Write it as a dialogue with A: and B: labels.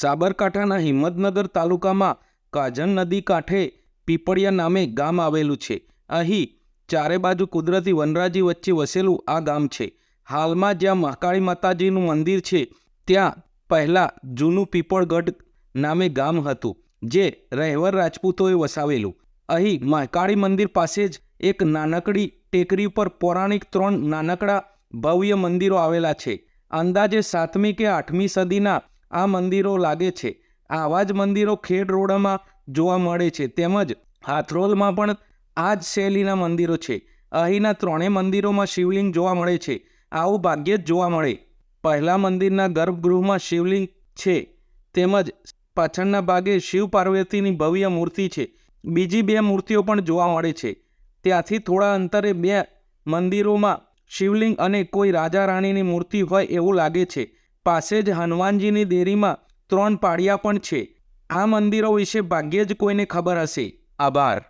A: સાબરકાંઠાના હિંમતનગર તાલુકામાં કાજણ નદી કાંઠે પીપળિયા નામે ગામ આવેલું છે. અહીં ચારે બાજુ કુદરતી વનરાજી વચ્ચે વસેલું આ ગામ છે. હાલમાં જ્યાં મહાકાળી માતાજીનું મંદિર છે, ત્યાં પહેલાં જૂનું પીપળગઢ નામે ગામ હતું, જે રહેવર રાજપૂતોએ વસાવેલું. અહીં મહાકાળી મંદિર પાસે જ એક નાનકડી ટેકરી પર પૌરાણિક ત્રણ નાનકડા ભવ્ય મંદિરો આવેલા છે. અંદાજે સાતમી કે આઠમી સદીના આ મંદિરો લાગે છે. આવા જ મંદિરો ખેડ રોડમાં જોવા મળે છે. તેમજ હાથરોલમાં પણ આ જ શૈલીના મંદિરો છે. અહીંના ત્રણેય મંદિરોમાં શિવલિંગ જોવા મળે છે. આવું ભાગ્યે જ જોવા મળે. પહેલા મંદિરના ગર્ભગૃહમાં શિવલિંગ છે. તેમજ પાછળના ભાગે શિવ પાર્વતીની ભવ્ય મૂર્તિ છે. બીજી બે મૂર્તિઓ પણ જોવા મળે છે. ત્યાંથી થોડા અંતરે બે મંદિરોમાં શિવલિંગ અને કોઈ રાજા રાણીની મૂર્તિ હોય એવું લાગે છે. પાસે જ હનુમાનજીની દેરીમાં ત્રણ પાળિયા પણ છે. આ મંદિરો વિશે ભાગ્યે જ કોઈને ખબર હશે. આભાર.